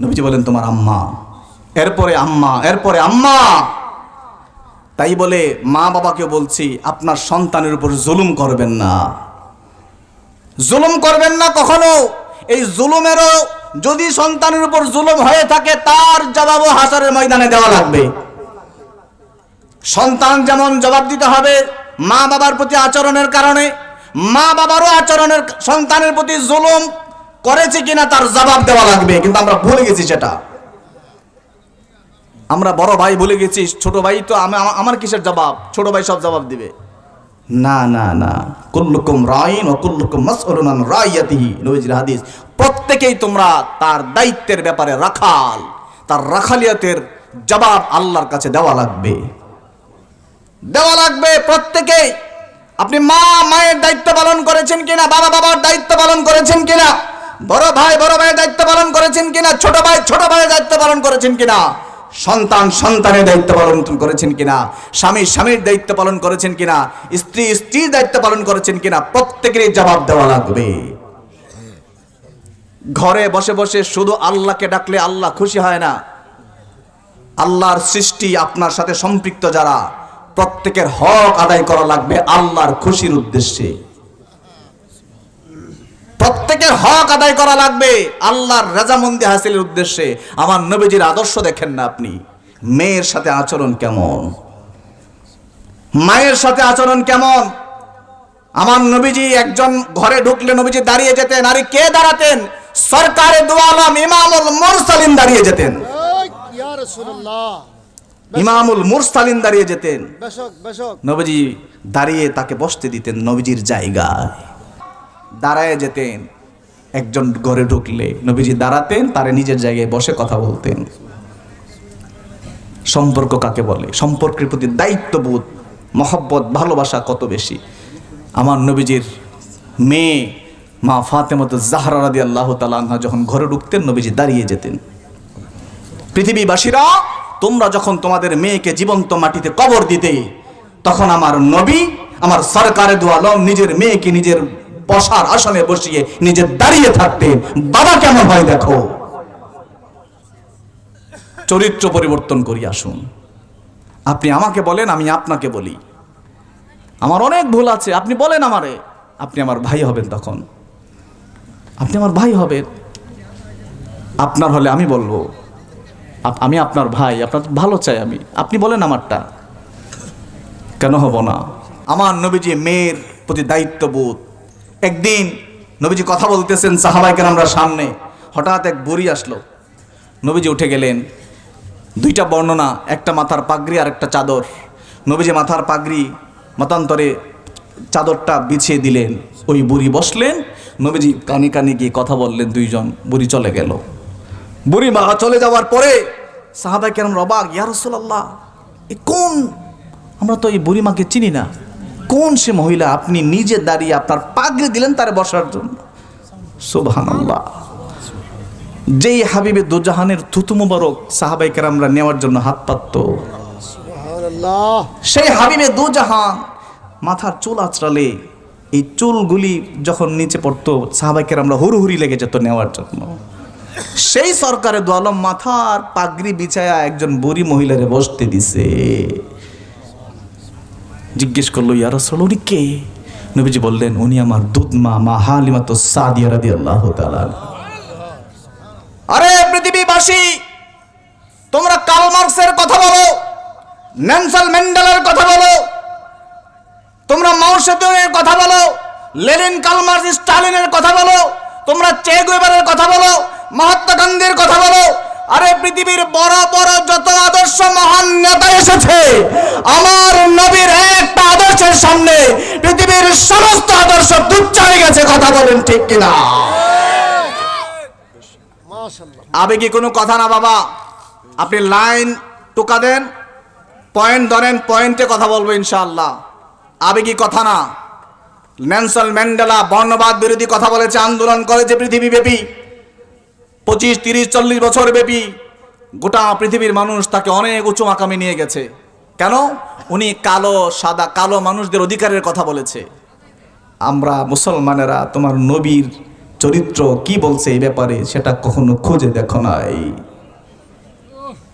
নবীজি বলেন, তোমার আম্মা। এরপরে আম্মা এরপরে আম্মা। তাই বলে, মা বাবাকে বলছি, আপনার সন্তানের উপর জুলুম করবেন না। জুলুম করবেন না কখনো। এই জুলুমেরও যদি সন্তানের উপর জুলুম হয়ে থাকে, তার জবাবও হাসারের ময়দানে দেওয়া লাগবে। সন্তান যেমন জবাব দিতে হবে মা বাবার প্রতি আচরণের কারণে মা বাবারও আচরণের, সন্তানের প্রতি জুলুম করেছে কিনা তার জবাব দেওয়া লাগবে কিন্তু আমরা ভুলে গেছি সেটা। আমরা বড় ভাই ভুলে গেছি ছোট ভাই তো আমা- আমার কিসের জবাব? ছোট ভাই সব জবাব দিবে। না না না। কুল্লুকুম রাইন ও কুল্লুকুম মাসউলুন রাইয়াতিহি নবীজির হাদিস। প্রত্যেকেই তোমরা তার দায়িত্বের ব্যাপারে রাখাল তার রাখালিয়াতের জবাব আল্লাহর কাছে দেওয়া লাগবে। দেওয়া লাগবে প্রত্যেকেই। আপনি মা মায়ের দায়িত্ব পালন করেছেন কিনা বাবা বাবার দায়িত্ব পালন করেছেন কিনা বড় ভাই, বড় ভাইয়ের দায়িত্ব পালন করেছেন কিনা? ছোট ভাই, ছোট ভাইয়ের দায়িত্ব পালন করেছেন কিনা? সন্তান সন্তানের দায়িত্ব পালন করেছেন কিনা? স্বামী স্বামীর দায়িত্ব পালন করেছেন কিনা? স্ত্রী স্ত্রীর দায়িত্ব পালন করেছেন কিনা? প্রত্যেকেরই জবাব দেওয়া লাগবে। ঘরে বসে বসে শুধু আল্লাহকে ডাকলে আল্লাহ খুশি হয় না। আল্লাহর সৃষ্টি আপনার সাথে সম্পৃক্ত যারা, প্রত্যেকের হক আদায় করা লাগবে আল্লাহর খুশির উদ্দেশ্যে। প্রত্যেকের হক আদায় করা লাগবে। আল্লাহর রাজামন্দি হাসিলের উদ্দেশ্যে আমার নবীজির আদর্শ দেখেন না আপনি। মেয়ের সাথে আচরণ কেমন? মায়ের সাথে আচরণ কেমন? আমার নবীজি একজন ঘরে ঢুকলে নবীজি দাঁড়িয়ে যেতেন। আর কে দাঁড়াতেন? সরকারে দুয়ালাম ইমামুল মুরসালিন দাঁড়িয়ে যেতেন। ইমামুল মুরসালিন দাঁড়িয়ে যেতেন। নবীজি দাঁড়িয়ে তাকে বসতে দিতেন নবীজির জায়গায়। দাঁড়ায় যেতেন। একজন ঘরে ঢুকলে নবীজি দাঁড়াতেন, তারে নিজের জায়গায় বসে কথা বলতেন। সম্পর্ক কাকে বলে? সম্পর্কের প্রতি দায়িত্ববোধ, মহব্বত, ভালোবাসা কত বেশি? আমার নবীজির মেয়ে মা ফাতেমত জাহরা রাদি আল্লাহ তালা যখন ঘরে ঢুকতেন, নবীজি দাঁড়িয়ে যেতেন। পৃথিবীবাসীরা, তোমরা যখন তোমাদের মেয়েকে জীবন্ত মাটিতে কবর দিতে, তখন আমার নবী, আমার সরকারে দোয়ালম নিজের মেয়েকে নিজের বসার আসনে বসিয়ে নিজে দাঁড়িয়ে থাকতেন বাবা কেমন হয় দেখো। চরিত্র পরিবর্তন করি, আসুন। আপনি আমাকে বলেন, আমি আপনাকে বলি। আমার অনেক ভুল আছে, আপনি বলেন আমারে। আপনি আমার ভাই হবেন তখন। আপনি আমার ভাই হবেন। আপনার হলে আমি বলব আমি আপনার ভাই, আপনার ভালো চাই আমি। আপনি বলেন আমারটা। কেন হব না? আমার নবীজি মেয়ের প্রতি দায়িত্ববোধ। একদিন নবীজি কথা বলতেছেন সাহাবাইকের আমরা সামনে। হঠাৎ এক বুড়ি আসলো। নবীজি উঠে গেলেন। দুইটা বর্ণনা, একটা মাথার পাগড়ি আর একটা চাদর। নবীজি মাথার পাগড়ি মতান্তরে চাদরটা বিছিয়ে দিলেন। ওই বুড়ি বসলেন। নবীজি কানে কানে গিয়ে কথা বললেন দুইজন। বুড়ি চলে গেল। বুড়ি মা চলে যাওয়ার পরে সাহাবাই কেরম রবাক, ইয়া রাসূলুল্লাহ, এ কোন? আমরা তো এই বুড়ি মাকে চিনি না। কোন সে মহিলা আপনি নিজে দাঁড়িয়ে আপনার পাগড়ি দিলেন তার বসার জন্য? সুবহানাল্লাহ। যেই হাবিবে দুজাহানের থুতু মুবারক সাহাবাই কেরামরা নেওয়ার জন্য হাত পাতত। সেই হাবিবে দুজাহান মাথার চুল আঁচড়ালে এই চুলগুলি যখন নিচে পড়তো সাহাবাই কেরামরা হুড়হুড়ি লেগে যেত নেওয়ার জন্য। সেই সরকারের দোয়ালম মাথার পাগড়ি বিছায়া একজন বুড়ি মহিলারে বসতে দিছে। জিজ্ঞেস করল, ইয়া রাসূল, উনি কে? নবীজি বললেন, উনি আমার দুধ মা হালিমা তো সাদিয়া রাদিয়াল্লাহু তাআলা আরে পৃথিবীবাসী, তোমরা কার্ল মার্কসের কথা বলো নেলসন ম্যান্ডেলার কথা বলো, তোমরা মাউসেতুংয়ের কথা বলো, লেনিন কালমার্স স্টালিনের কথা বলো, তোমরা চে গুয়েভারের কথা বলো, মহাত্মা গান্ধীর কথা বলো আরে পৃথিবীর বড় বড় যত আদর্শ মহান নেতা এসেছে, আমার নবীর একটা আদর্শের সামনে পৃথিবীর সমস্ত আদর্শ তুচ্ছ হয়ে গেছে, কথা বলেন ঠিক কিনা? আবেগে কোনো কথা না বাবা? আপনি লাইন টোকা দেন, পয়েন্ট ধরেন, পয়েন্টে কথা বলব ইনশাআল্লাহ। আবেগী কথা না? ন্যানসন ম্যান্ডেলা বর্ণবাদ বিরোধী কথা বলেছে, আন্দোলন করেছে পৃথিবীব্যাপী। পঁচিশ, তিরিশ, চল্লিশ বছর ব্যাপী গোটা পৃথিবীর মানুষ তাকে অনেক উঁচু মাকামে নিয়ে গেছে। কেন? উনি কালো, সাদা, কালো মানুষদের অধিকারের কথা বলেছে। আমরা মুসলমানেরা, তোমার নবীর চরিত্র কি বলছে এই ব্যাপারে সেটা কখনো খুঁজে দেখো নাই।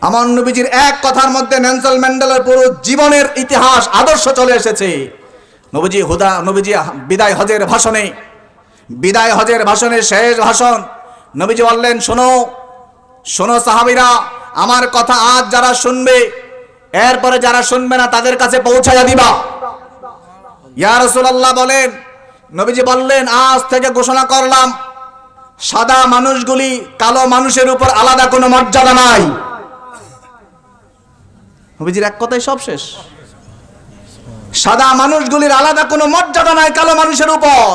আমার নবীজির এক কথার মধ্যে নেলসন ম্যান্ডেলার পুরো জীবনের ইতিহাস, আদর্শ চলে এসেছে। নবীজি হুদা, নবীজি বিদায় হজের ভাষণে, বিদায় হজের ভাষণে শেষ ভাষণ নবীজি বললেন, শোনো শোনো সাহাবিরা, আমার কথা আজ যারা শুনবে, এরপরে যারা শুনবে না, তাদের কাছে পৌঁছাইয়া দিবা। ইয়া রাসূলুল্লাহ বলেন, নবীজি বললেন, আজ থেকে ঘোষণা করলাম, সাদা মানুষগুলি কালো মানুষের উপর আলাদা কোনো মর্যাদা নাই। নবীজির এক কথাই সব শেষ। সাদা মানুষগুলির আলাদা কোনো মর্যাদা নাই কালো মানুষের উপর।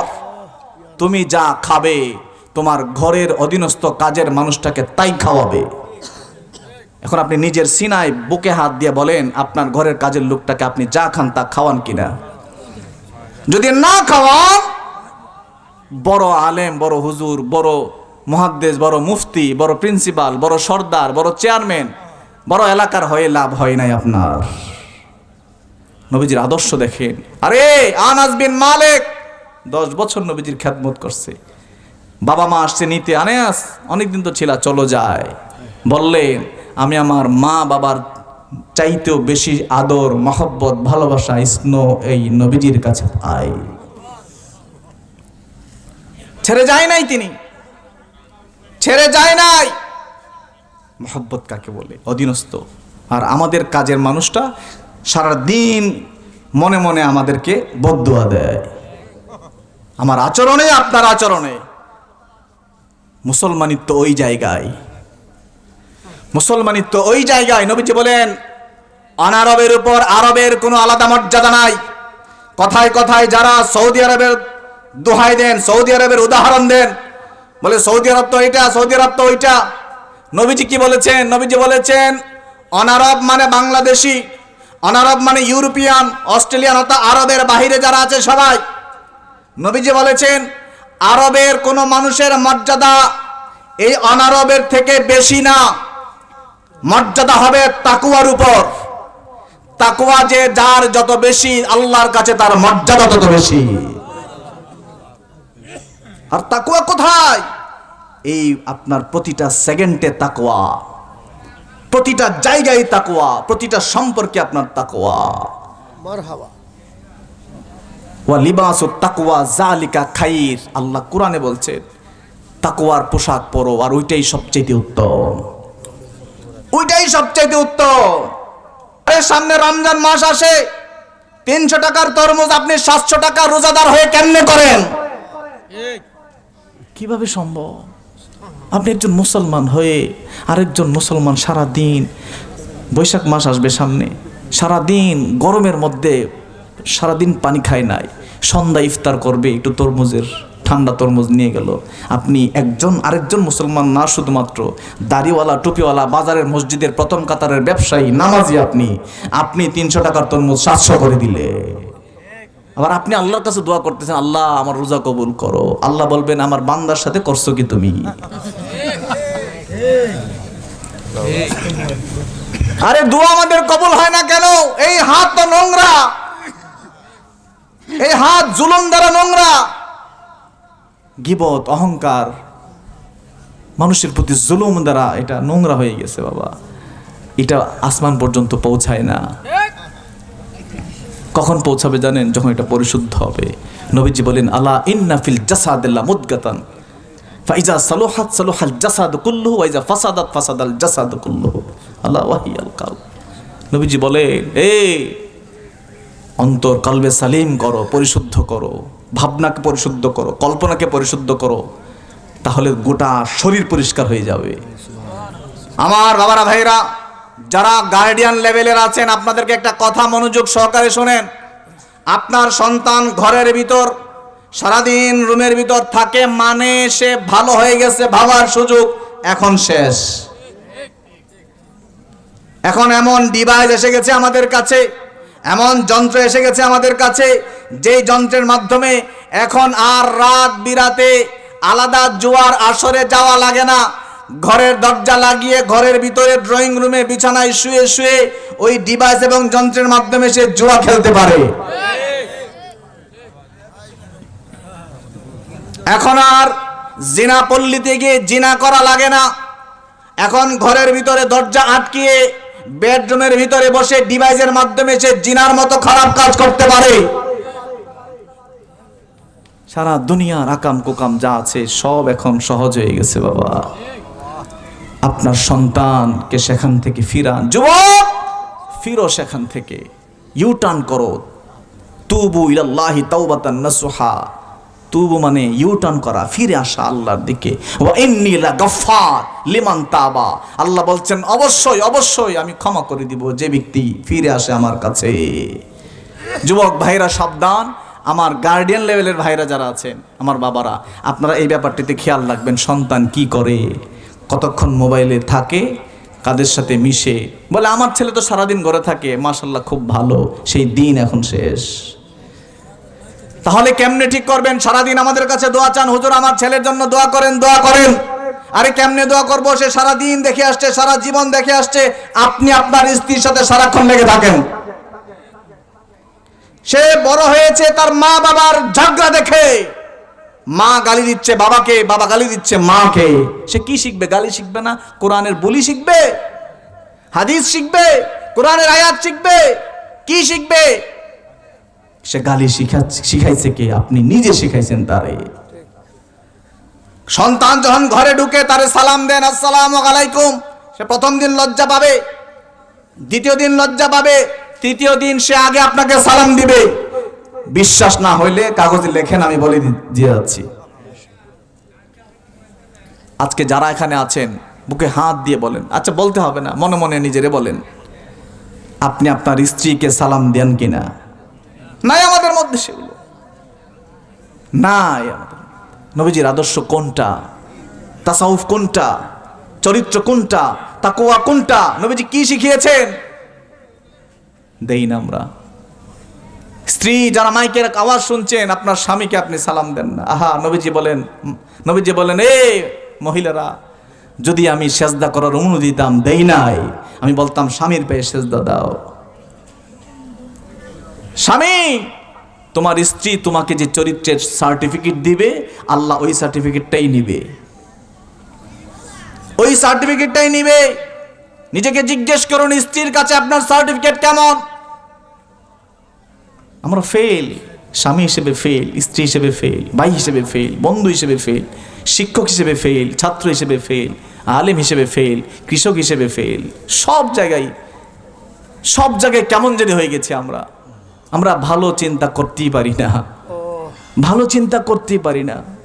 তুমি যা খাবে তোমার ঘরের অধীনস্থ কাজের মানুষটাকে তাই খাওয়াবে। এখন আপনি নিজের সিনায় বুকে হাত দিয়ে বলেন, আপনার ঘরের কাজের লোকটাকে আপনি যা খান তা খাওয়ান কিনা? যদি না খাওয়ান, বড় আলেম, বড় হুজুর, বড় মহাদ্দেশ বড় মুফতি, বড় প্রিন্সিপাল, বড় সর্দার, বড় চেয়ারম্যান, বড় এলাকার হয়ে লাভ হয় নাই আপনার। নবীজির আদর্শ দেখেন। আরে আনাস বিন মালিক দশ বছর নবীজির খ্যাতমত করছে। বাবা মা আসছে নিতে আনেস অনেকদিন তো ছিল, চলো যায় বললেন, আমি আমার মা বাবার চাইতেও বেশি আদর, মহব্বত, ভালোবাসা স্নো এই নবীজির কাছে পাই। ছেড়ে যায় নাই তিনি। ছেড়ে যায় নাই। মহব্বত কাকে বলে? অধীনস্থ। আর আমাদের কাজের মানুষটা সারা দিন মনে মনে আমাদেরকে বদুয়া দেয়। আমার আচরণে আপনার আচরণে। মুসলমানিত্ব ওই জায়গায়। মুসলমানিত্ব ওই জায়গায়, নবীজি বলেন, অনারবের উপর আরবের কোনো আলাদা মর্যাদা নাই। কথায় কথায় যারা সৌদি আরবের দোহাই দেন, সৌদি আরবের উদাহরণ দেন, বলে, সৌদি আরব তো এটা, সৌদি আরব তো ওইটা। নবীজি কি বলেছেন? নবীজি বলেছেন, অনারব মানে বাংলাদেশি, অনারব মানে ইউরোপিয়ান, অস্ট্রেলিয়ান অর্থাৎ আরবের বাহিরে যারা আছে সবাই। নবীজি বলেছেন আরবের কোনো মানুষের মর্যাদা এই অনারবের থেকে বেশি না। মর্যাদা হবে তাকুয়ার উপর। তাকুয়া যে যার যত বেশি, আল্লাহর কাছে তার মর্যাদা তত বেশি। আর তাকুয়া কোথায়? এই আপনার প্রতিটা সেকেন্ডে তাকুয়া। প্রতিটা জায়গায় তাকুয়া। প্রতিটা সম্পর্কে আপনার তাকুয়া। মারহাবা। ওয়া লিবাস তাকুয়া জালিকা খাইর। আল্লাহ কোরআনে বলছেন তাকুয়ার পোশাক পরো আর ওইটাই সবচেয়ে উত্তম। ওইটাই সবচেয়ে উত্তম। আরে, সামনে রমজান মাস আসে, তিনশো টাকার তরমুজ আপনি সাতশো টাকা রোজাদার হয়ে কেমনে করেন? কীভাবে সম্ভব? আপনি একজন মুসলমান হয়ে আরেকজন মুসলমান সারা দিন বৈশাখ মাস আসবে সামনে সারা দিন গরমের মধ্যে সারা দিন পানি খায় নাই। সন্ধ্যা ইফতার করবে, একটু তরমুজের, ঠান্ডা তরমুজ নিয়ে গেল। আপনি একজন আরেকজন মুসলমান না শুধুমাত্র, দাড়িওয়ালা, টুপিওয়ালা, বাজারের মসজিদের প্রথম কাতারের ব্যবসায়ী, নামাজি আপনি। আপনি তিনশো টাকার তরমুজ সাতশো করে দিলে। আবার আপনি আল্লাহর কাছে দোয়া করতেছেন, আল্লাহ, আমার রোজা কবুল করো। আল্লাহ বলবেন, আমার বান্দার সাথে করছ কি তুমি? আরে, দোয়া আমাদের কবুল হয় না কেন? এই হাত তো নোংরা। এই হাত জুলুম দ্বারা নোংরা। গিবত, অহংকার, মানুষের প্রতি জুলুম দ্বারা এটা নোংরা হয়ে গেছে, বাবা। এটা আসমান পর্যন্ত পৌঁছায় না। কখন পৌঁছাবে জানেন? যখন এটা পরিশুদ্ধ হবে। নবীজি বলেন, আলা ইন্নাফিল জাসাদিল্লা মুদগাতান। ফাইজা সালোহাত সালোহাল জাসাদ কুল্লু ওয়াইজা ফাসাদাত ফাসাদাল জাসাদ কুল্লু আল্লাহ ওয়াহিয়াল কাল নবীজি বলেন এ অন্তর কলবে সালিম করো, পরিশুদ্ধ করো, ভাবনাকে পরিশুদ্ধ করো, কল্পনাকে পরিশুদ্ধ করো, তাহলে গোটা শরীর পরিষ্কার হয়ে যাবে। আমার বাবারা ভাইরা যারা গার্ডিয়ান লেভেলের আছেন, আপনাদেরকে একটা কথা মনোযোগ সহকারে শোনেন। আপনার সন্তান ঘরের ভিতর, সারাদিন রুমের ভিতর থাকে মানে সে ভালো হয়ে গেছে, ভাবার সুযোগ এখন শেষ। এখন এমন ডিভাইস এসে গেছে আমাদের কাছে। এমন যন্ত্র এসে গেছে আমাদের কাছে, যেই যন্ত্রের মাধ্যমে এখন আর রাত বিরাতে আলাদা জোয়ার আসরে যাওয়া লাগে না। ঘরের দরজা লাগিয়ে ঘরের ভিতরে ড্রয়িং রুমে বিছানায় শুয়ে শুয়ে ওই ডিভাইস এবং যন্ত্রের মাধ্যমে সে জুয়া খেলতে পারে। এখন আর জিনা পল্লীতে গিয়ে জিনা করা লাগে না। এখন ঘরের ভিতরে দরজা আটকিয়ে বেডরুমের ভিতরে বসে ডিভাইসের মাধ্যমে সে জিনার মতো খারাপ কাজ করতে পারে। সারা দুনিয়ার আকাম কুকাম যা আছে সব এখন সহজ হয়ে গেছে বাবা। আপনার সন্তানকে সেখান থেকে ফিরান। যুবক, ফিরো সেখান থেকে। ইউ টার্ন করো। তুবু ইলাল্লাহি তাওবাতান নাসুহা। তুবু মানে ইউ টার্ন করা, ফিরে আসা আল্লাহর দিকে। লিমান তাবা। আল্লাহ বলছেন, অবশ্যই অবশ্যই আমি ক্ষমা করে দিব যে ব্যক্তি ফিরে আসে আমার কাছে। যুবক ভাইরা, সাবধান। আমার গার্ডিয়ান লেভেলের ভাইরা যারা আছেন, আমার বাবারা, আপনারা এই ব্যাপারটিতে খেয়াল রাখবেন, সন্তান কি করে? কতক্ষণ মোবাইলে থাকে, কাদের সাথে মিশে? বলে, আমার ছেলে তো সারাদিন ঘরে থাকে মাশাল্লাহ খুব ভালো। সেই দিন এখন শেষ। তাহলে কেমনে ঠিক করবেন? সারাদিন আমাদের কাছে দোয়া চান, হুজুর, আমার ছেলের জন্য দোয়া করেন দোয়া করেন। আরে কেমনে দোয়া করব? সে সারাদিন দেখে আসছে, সারা জীবন দেখে আসছে, আপনি আপনার স্ত্রীর সাথে সারাক্ষণ লেগে থাকেন। সে বড় হয়েছে, তার মা বাবার ঝগড়া দেখে। মা গালি দিচ্ছে বাবাকে, বাবা গালি দিচ্ছে মাকে। সে কি শিখবে? গালি শিখবে না? কোরআনের বলি শিখবে? হাদিস শিখবে? কোরআনের আয়াত শিখবে? কি শিখবে? সে গালি শিখাচ্ছে শিখাইছে কে? আপনি নিজে শিখাইছেন তারে। সন্তান যখন ঘরে ঢুকে তারে সালাম দেন, আসসালাম আলাইকুম। সে প্রথম দিন লজ্জা পাবে, দ্বিতীয় দিন লজ্জা পাবে, তৃতীয় দিন সে আগে আপনাকে সালাম দিবে। বিশ্বাস না হইলে কাগজে লেখেন, আমি বলে দিয়ে যাচ্ছি। আজকে যারা এখানে আছেন, বুকে হাত দিয়ে বলেন। আচ্ছা বলতে হবে না, মনে মনে নিজেরে বলেন। আপনি আপনার স্ত্রীকে সালাম দেন কিনা? নাই আমাদের মধ্যে সেগুলো। নাই আমাদের নবীজির আদর্শ কোনটা? তাসাউফ কোনটা? চরিত্র কোনটা? তাকোয়া কোনটা? নবীজি কি শিখিয়েছেন? দেই না আমরা। স্ত্রী যারা মাইকের আওয়াজ শুনছেন, আপনার স্বামীকে আপনি সালাম দেন না। আহা, নবীজি বলেন নবীজি বলেন, এ মহিলারা, যদি আমি সেজদা করার অনুমতি দিতাম, দেই নাই। আমি বলতাম, স্বামীর পেয়ে সেজদা দাও। স্বামী, তোমার স্ত্রী তোমাকে যে চরিত্রের সার্টিফিকেট দিবে, আল্লাহ ওই সার্টিফিকেটটাই নিবে। ওই সার্টিফিকেটটাই নিবে। নিজেকে জিজ্ঞেস করুন, স্ত্রীর কাছে আপনার সার্টিফিকেট কেমন? আমরা ফেল স্বামী হিসেবে ফেল স্ত্রী হিসেবে ফেল ভাই হিসেবে ফেল বন্ধু হিসেবে ফেল শিক্ষক হিসেবে ফেল ছাত্র হিসেবে ফেল আলেম হিসেবে ফেল কৃষক হিসেবে ফেল সব জায়গায় সব জায়গায় কেমন যদি হয়ে গেছে আমরা। আমরা ভালো চিন্তা করতেই পারি না। ভালো চিন্তা করতেই পারি না।